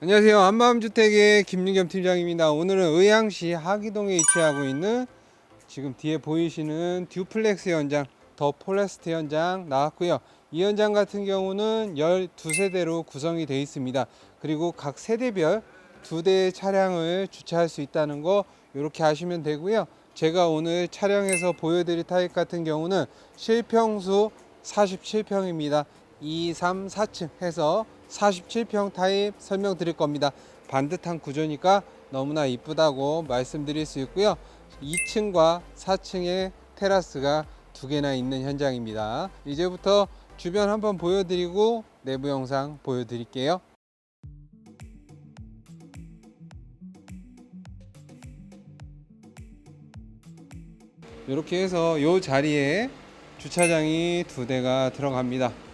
안녕하세요. 한마음주택의 김윤겸 팀장입니다. 오늘은 의향시 하기동에 위치하고 있는 지금 뒤에 보이시는 듀플렉스 현장, 더 폴레스트 현장 나왔고요. 이 현장 같은 경우는 12세대로 구성이 되어 있습니다. 그리고 각 세대별 두 대의 차량을 주차할 수 있다는 거 이렇게 아시면 되고요. 제가 오늘 촬영해서 보여드릴 타입 같은 경우는 실평수 47평입니다. 2, 3, 4층 해서 47평 타입 설명드릴 겁니다. 반듯한 구조니까 너무나 이쁘다고 말씀드릴 수 있고요. 2층과 4층에 테라스가 두 개나 있는 현장입니다. 이제부터 주변 한번 보여드리고 내부 영상 보여드릴게요. 이렇게 해서 이 자리에 주차장이 두 대가 들어갑니다.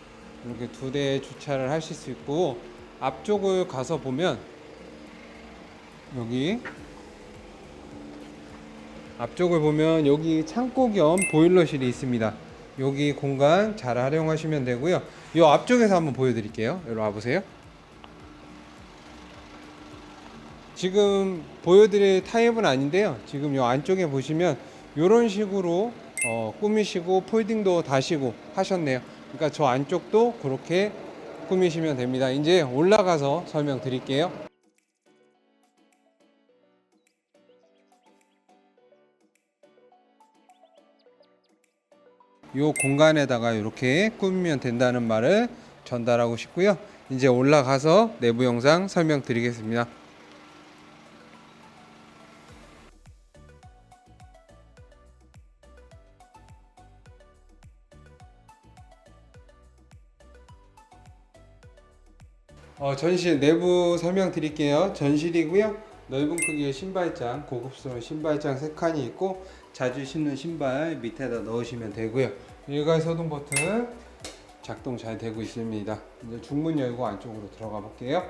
이렇게 두 대 주차를 하실 수 있고 앞쪽을 가서 보면 여기 앞쪽을 보면 여기 창고 겸 보일러실이 있습니다. 여기 공간 잘 활용하시면 되고요. 이 앞쪽에서 한번 보여드릴게요. 여기 와보세요. 지금 보여드릴 타입은 아닌데요. 지금 이 안쪽에 보시면 이런 식으로 어, 꾸미시고 폴딩도 다시고 하셨네요. 그러니까 저 안쪽도 그렇게 꾸미시면 됩니다. 이제 올라가서 설명드릴게요. 이 공간에다가 이렇게 꾸미면 된다는 말을 전달하고 싶고요. 이제 올라가서 내부 영상 설명드리겠습니다. 어, 전실 내부 설명 드릴게요. 전실이고요. 넓은 크기의 신발장, 고급스러운 신발장 세 칸이 있고 자주 신는 신발 밑에다 넣으시면 되고요. 일괄 소등 버튼 작동 잘 되고 있습니다. 이제 중문 열고 안쪽으로 들어가 볼게요.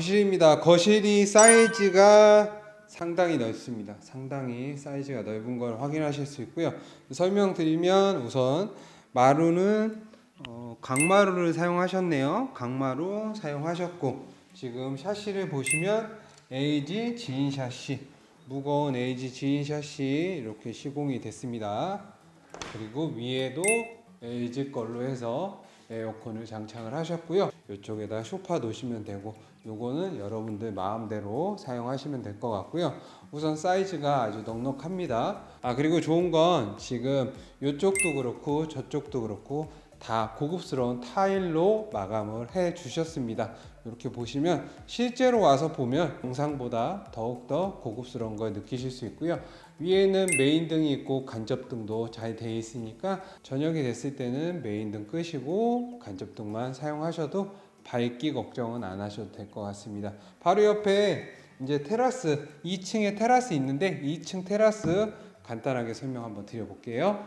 거실입니다. 거실이 사이즈가 상당히 넓습니다. 상당히 사이즈가 넓은 걸 확인하실 수 있고요. 설명드리면 우선 마루는 어, 강마루를 사용하셨네요. 강마루 사용하셨고 지금 샤시를 보시면 에이지 지인 샤시 무거운 에이지 지인 샤시 이렇게 시공이 됐습니다. 그리고 위에도 LG 걸로 해서 에어컨을 장착을 하셨고요. 이쪽에다 소파 놓으시면 되고 요거는 여러분들 마음대로 사용하시면 될 것 같고요. 우선 사이즈가 아주 넉넉합니다. 아 그리고 좋은 건 지금 이쪽도 그렇고 저쪽도 그렇고 다 고급스러운 타일로 마감을 해 주셨습니다. 이렇게 보시면 실제로 와서 보면 영상보다 더욱더 고급스러운 걸 느끼실 수 있고요. 위에는 메인 등이 있고 간접등도 잘 되어 있으니까 저녁이 됐을 때는 메인 등 끄시고 간접등만 사용하셔도 밝기 걱정은 안 하셔도 될 것 같습니다. 바로 옆에 이제 테라스 2층에 테라스 있는데 2층 테라스 간단하게 설명 한번 드려볼게요.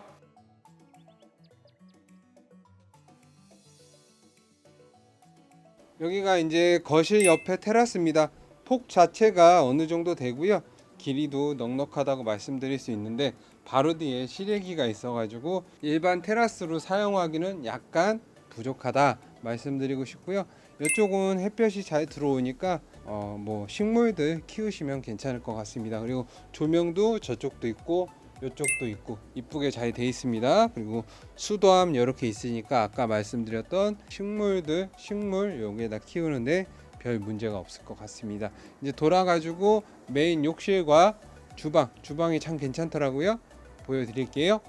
여기가 이제 거실 옆에 테라스입니다. 폭 자체가 어느 정도 되고요. 길이도 넉넉하다고 말씀드릴 수 있는데 바로 뒤에 실외기가 있어가지고 일반 테라스로 사용하기는 약간 부족하다 말씀드리고 싶고요. 이쪽은 햇볕이 잘 들어오니까 어 뭐 식물들 키우시면 괜찮을 것 같습니다. 그리고 조명도 저쪽도 있고 이쪽도 있고 이쁘게 잘 돼 있습니다. 그리고 수도함 이렇게 있으니까 아까 말씀드렸던 식물들 식물 여기에다 키우는데 별 문제가 없을 것 같습니다. 이제 돌아가지고 메인 욕실과 주방 주방이 참 괜찮더라고요. 보여드릴게요.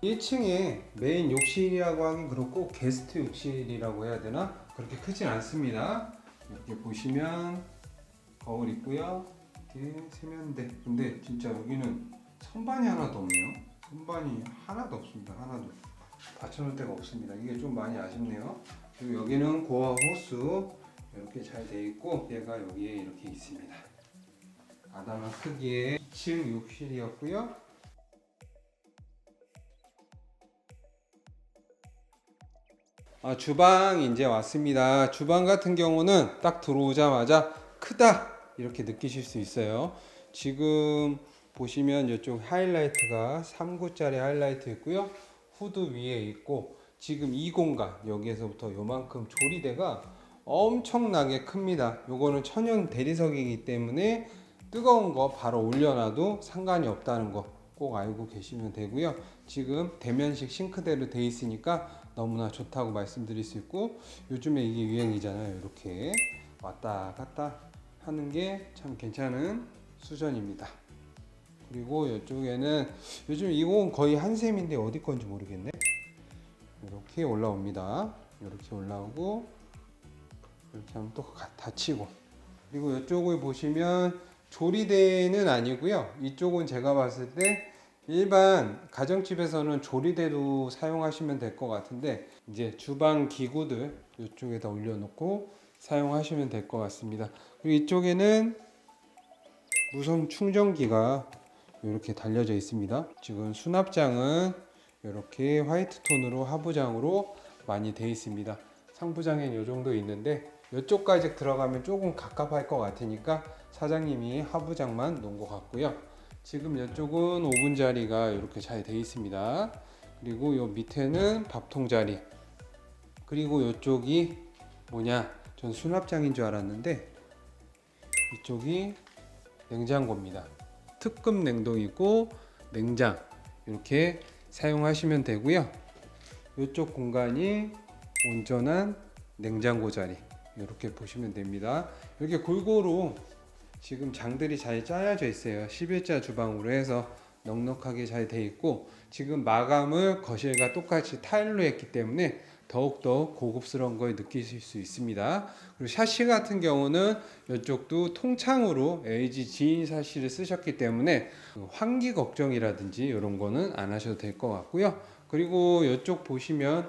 1층에 메인 욕실이라고 하긴 그렇고 게스트 욕실이라고 해야 되나? 그렇게 크진 않습니다. 이렇게 보시면 거울 있고요. 이렇게 세면대. 근데 진짜 여기는 선반이 하나도 없네요. 선반이 하나도 없습니다. 하나도. 받쳐놓을 데가 없습니다. 이게 좀 많이 아쉽네요. 그리고 여기는 고아 호수 이렇게 잘 돼 있고 얘가 여기에 이렇게 있습니다. 아담한 크기의 2층 욕실이었고요. 아, 주방 이제 왔습니다. 주방 같은 경우는 딱 들어오자마자 크다 이렇게 느끼실 수 있어요. 지금 보시면 이쪽 하이라이트가 3구짜리 하이라이트 있고요. 후드 위에 있고 지금 이 공간 여기에서부터 요만큼 조리대가 엄청나게 큽니다. 요거는 천연 대리석이기 때문에 뜨거운 거 바로 올려놔도 상관이 없다는 거 꼭 알고 계시면 되고요. 지금 대면식 싱크대로 돼 있으니까 너무나 좋다고 말씀드릴 수 있고 요즘에 이게 유행이잖아요. 이렇게 왔다 갔다 하는 게 참 괜찮은 수전입니다. 그리고 이쪽에는 요즘 이건 거의 한샘인데 어디 건지 모르겠네. 이렇게 올라옵니다. 이렇게 올라오고 이렇게 하면 또 가- 닫히고 그리고 이쪽을 보시면 조리대는 아니고요. 이쪽은 제가 봤을 때 일반 가정집에서는 조리대도 사용하시면 될 것 같은데 이제 주방 기구들 이쪽에다 올려놓고 사용하시면 될 것 같습니다. 그리고 이쪽에는 무선 충전기가 이렇게 달려져 있습니다. 지금 수납장은 이렇게 화이트 톤으로 하부장으로 많이 되어 있습니다. 상부장엔 이 정도 있는데 이쪽까지 들어가면 조금 갑갑할 것 같으니까 사장님이 하부장만 놓은 것 같고요. 지금 이쪽은 오븐 자리가 이렇게 잘 되어 있습니다. 그리고 이 밑에는 밥통 자리. 그리고 이쪽이 뭐냐? 전 수납장인 줄 알았는데 이쪽이 냉장고입니다. 특급 냉동이고 냉장 이렇게 사용하시면 되고요. 이쪽 공간이 온전한 냉장고 자리 이렇게 보시면 됩니다. 이렇게 골고루 지금 장들이 잘 짜여져 있어요. 11자 주방으로 해서 넉넉하게 잘 돼 있고 지금 마감을 거실과 똑같이 타일로 했기 때문에 더욱더 고급스러운 걸 느끼실 수 있습니다. 그리고 샤시 같은 경우는 이쪽도 통창으로 LG 지인 샤시를 쓰셨기 때문에 그 환기 걱정이라든지 이런 거는 안 하셔도 될 것 같고요. 그리고 이쪽 보시면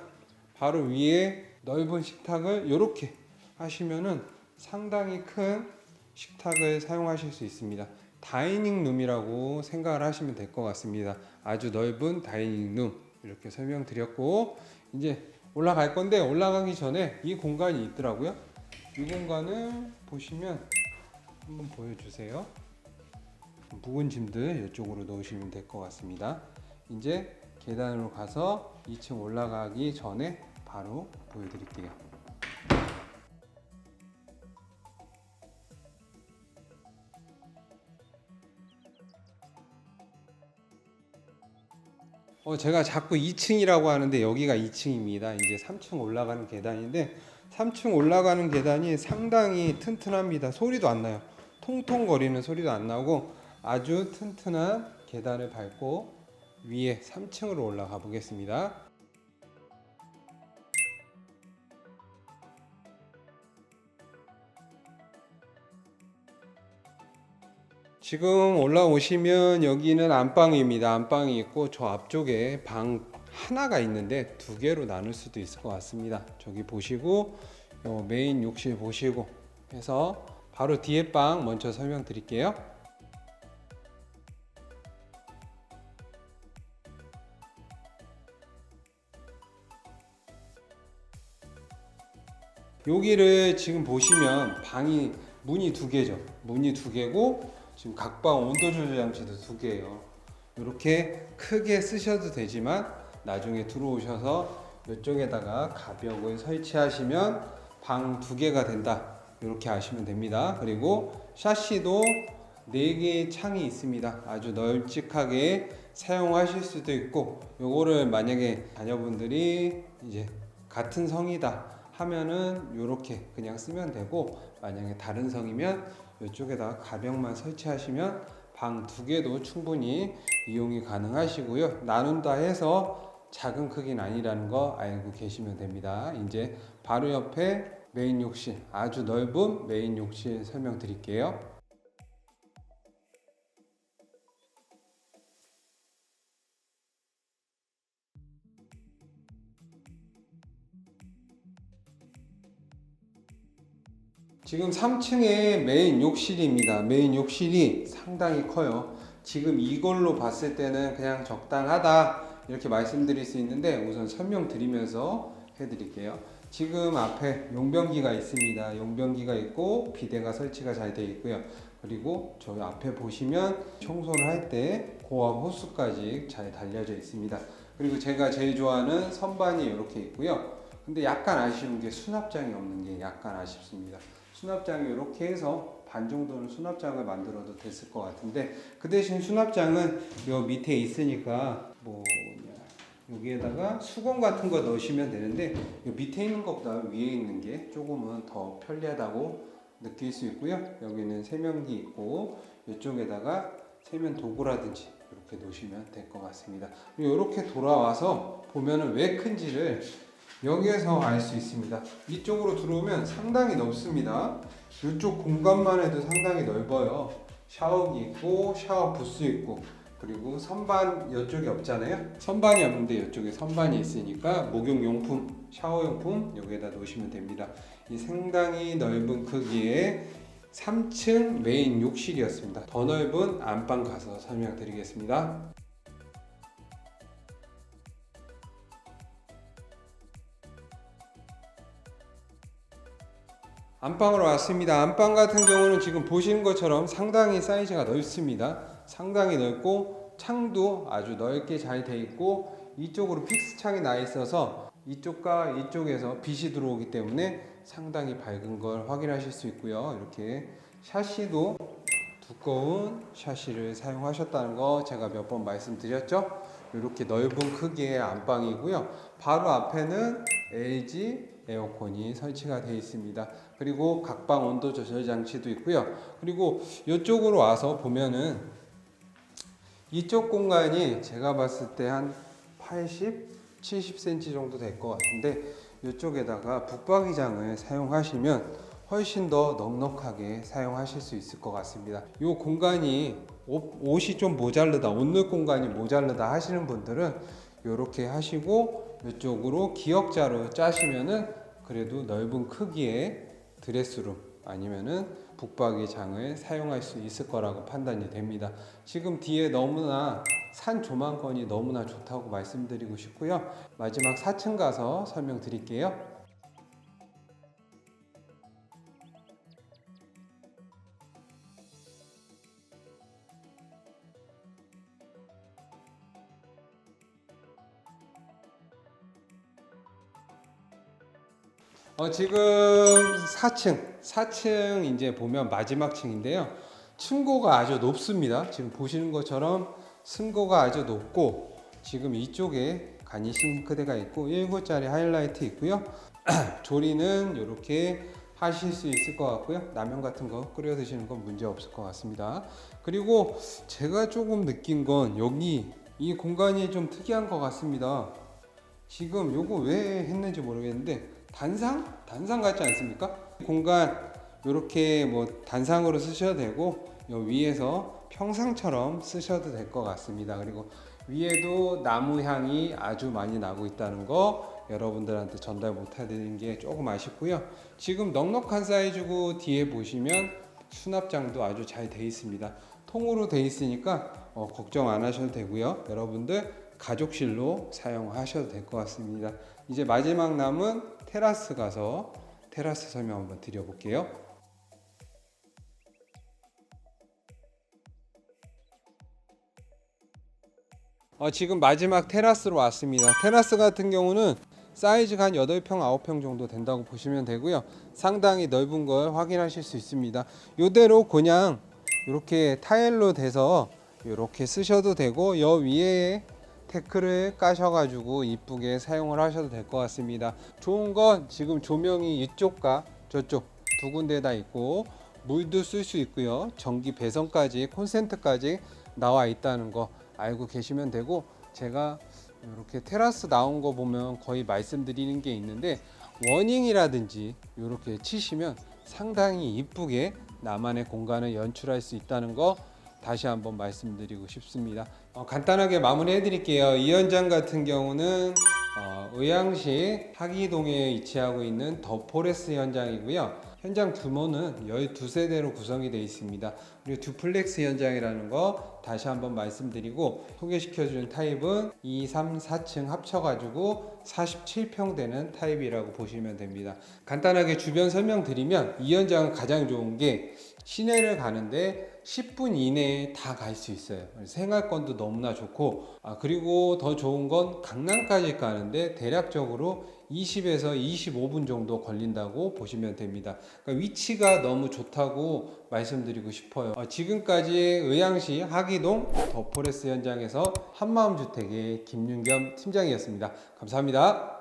바로 위에 넓은 식탁을 이렇게 하시면은 상당히 큰 식탁을 사용하실 수 있습니다. 다이닝 룸이라고 생각을 하시면 될 것 같습니다. 아주 넓은 다이닝 룸 이렇게 설명드렸고 이제 올라갈 건데 올라가기 전에 이 공간이 있더라고요. 이 공간을 보시면 한번 보여주세요. 묵은 짐들 이쪽으로 넣으시면 될 것 같습니다. 이제 계단으로 가서 2층 올라가기 전에 바로 보여드릴게요. 어, 제가 자꾸 2층이라고 하는데 여기가 2층입니다. 이제 3층 올라가는 계단인데 3층 올라가는 계단이 상당히 튼튼합니다. 소리도 안 나요. 통통거리는 소리도 안 나고 아주 튼튼한 계단을 밟고 위에 3층으로 올라가 보겠습니다. 지금 올라오시면 여기는 안방입니다. 안방이 있고 저 앞쪽에 방 하나가 있는데 두 개로 나눌 수도 있을 것 같습니다. 저기 보시고 요 메인 욕실 보시고 해서 바로 뒤에 방 먼저 설명드릴게요. 여기를 지금 보시면 방이 문이 두 개죠. 문이 두 개고 지금 각방 온도 조절 장치도 두 개예요. 이렇게 크게 쓰셔도 되지만 나중에 들어오셔서 이쪽에다가 가벽을 설치하시면 방 두 개가 된다. 이렇게 아시면 됩니다. 그리고 샤시도 네 개의 창이 있습니다. 아주 널찍하게 사용하실 수도 있고 요거를 만약에 자녀분들이 이제 같은 성이다 하면은 요렇게 그냥 쓰면 되고 만약에 다른 성이면 이쪽에다가 가벽만 설치하시면 방 두 개도 충분히 이용이 가능하시고요. 나눈다 해서 작은 크기는 아니라는 거 알고 계시면 됩니다. 이제 바로 옆에 메인 욕실, 아주 넓은 메인 욕실 설명드릴게요. 지금 3층에 메인 욕실입니다. 메인 욕실이 상당히 커요. 지금 이걸로 봤을 때는 그냥 적당하다 이렇게 말씀드릴 수 있는데 우선 설명드리면서 해드릴게요. 지금 앞에 용변기가 있습니다. 용변기가 있고 비대가 설치가 잘 되어 있고요. 그리고 저기 앞에 보시면 청소를 할 때 고압 호스까지 잘 달려져 있습니다. 그리고 제가 제일 좋아하는 선반이 이렇게 있고요. 근데 약간 아쉬운 게 수납장이 없는 게 약간 아쉽습니다. 수납장이 이렇게 해서 반 정도는 수납장을 만들어도 됐을 것 같은데 그 대신 수납장은 요 밑에 있으니까 뭐 여기에다가 수건 같은 거 넣으시면 되는데 요 밑에 있는 것보다 위에 있는 게 조금은 더 편리하다고 느낄 수 있고요. 여기는 세면기 있고 이쪽에다가 세면 도구라든지 이렇게 놓으시면 될 것 같습니다. 이렇게 돌아와서 보면은 왜 큰지를 여기에서 알 수 있습니다. 이쪽으로 들어오면 상당히 넓습니다. 이쪽 공간만 해도 상당히 넓어요. 샤워기 있고 샤워 부스 있고 그리고 선반 이쪽에 없잖아요. 선반이 없는데 이쪽에 선반이 있으니까 목욕 용품, 샤워 용품 여기에다 놓으시면 됩니다. 이 상당히 넓은 크기의 3층 메인 욕실이었습니다. 더 넓은 안방 가서 설명드리겠습니다. 안방으로 왔습니다. 안방 같은 경우는 지금 보시는 것처럼 상당히 사이즈가 넓습니다. 상당히 넓고 창도 아주 넓게 잘 돼 있고 이쪽으로 픽스 창이 나 있어서 이쪽과 이쪽에서 빛이 들어오기 때문에 상당히 밝은 걸 확인하실 수 있고요. 이렇게 샤시도 두꺼운 샤시를 사용하셨다는 거 제가 몇 번 말씀드렸죠. 이렇게 넓은 크기의 안방이고요. 바로 앞에는 LG 에어컨이 설치가 되어 있습니다. 그리고 각방 온도 조절 장치도 있고요. 그리고 이쪽으로 와서 보면은 이쪽 공간이 제가 봤을 때 한 80, 70cm 정도 될 것 같은데 이쪽에다가 붙박이장을 사용하시면 훨씬 더 넉넉하게 사용하실 수 있을 것 같습니다. 이 공간이 옷, 옷이 좀 모자르다, 옷 넣을 공간이 모자르다 하시는 분들은 이렇게 하시고 이쪽으로 기역자로 짜시면은 그래도 넓은 크기의 드레스룸 아니면은 북박이 장을 사용할 수 있을 거라고 판단이 됩니다. 지금 뒤에 너무나 산 조망권이 너무나 좋다고 말씀드리고 싶고요. 마지막 4층 가서 설명드릴게요. 어, 지금 4층, 4층 이제 보면 마지막 층인데요. 층고가 아주 높습니다. 지금 보시는 것처럼 층고가 아주 높고 지금 이쪽에 간이 싱크대가 있고 1구짜리 하이라이트 있고요. 조리는 이렇게 하실 수 있을 것 같고요. 라면 같은 거 끓여 드시는 건 문제 없을 것 같습니다. 그리고 제가 조금 느낀 건 여기 이 공간이 좀 특이한 것 같습니다. 지금 요거 왜 했는지 모르겠는데 단상? 단상 같지 않습니까? 공간 이렇게 뭐 단상으로 쓰셔도 되고 요 위에서 평상처럼 쓰셔도 될 것 같습니다. 그리고 위에도 나무 향이 아주 많이 나고 있다는 거 여러분들한테 전달 못 해드린 게 조금 아쉽고요. 지금 넉넉한 사이즈고 뒤에 보시면 수납장도 아주 잘 돼 있습니다. 통으로 돼 있으니까 어, 걱정 안 하셔도 되고요. 여러분들 가족실로 사용하셔도 될 것 같습니다. 이제 마지막 남은 테라스 가서 테라스 설명 한번 드려볼게요. 어, 지금 마지막 테라스로 왔습니다. 테라스 같은 경우는 사이즈가 한 8평, 9평 정도 된다고 보시면 되고요. 상당히 넓은 걸 확인하실 수 있습니다. 이대로 그냥 이렇게 타일로 돼서 이렇게 쓰셔도 되고 여 위에 태클을 까셔가지고 이쁘게 사용을 하셔도 될 것 같습니다. 좋은 건 지금 조명이 이쪽과 저쪽 두 군데 다 있고 물도 쓸 수 있고요. 전기 배선까지 콘센트까지 나와 있다는 거 알고 계시면 되고 제가 이렇게 테라스 나온 거 보면 거의 말씀드리는 게 있는데 워닝이라든지 이렇게 치시면 상당히 이쁘게 나만의 공간을 연출할 수 있다는 거 다시 한번 말씀드리고 싶습니다. 어, 간단하게 마무리해 드릴게요. 이 현장 같은 경우는 어, 의왕시 하기동에 위치하고 있는 더 포레스 현장이고요. 현장 규모는 12세대로 구성이 되어 있습니다. 그리고 듀플렉스 현장이라는 거 다시 한번 말씀드리고 소개시켜 준 타입은 2, 3, 4층 합쳐 가지고 47평 되는 타입이라고 보시면 됩니다. 간단하게 주변 설명드리면 이 현장은 가장 좋은 게 시내를 가는데 10분 이내에 다 갈 수 있어요. 생활권도 너무나 좋고, 아, 그리고 더 좋은 건 강남까지 가는데 대략적으로 20에서 25분 정도 걸린다고 보시면 됩니다. 그러니까 위치가 너무 좋다고 말씀드리고 싶어요. 어, 지금까지 의왕시 하기동 더포레스 현장에서 한마음주택의 김윤겸 팀장이었습니다. 감사합니다.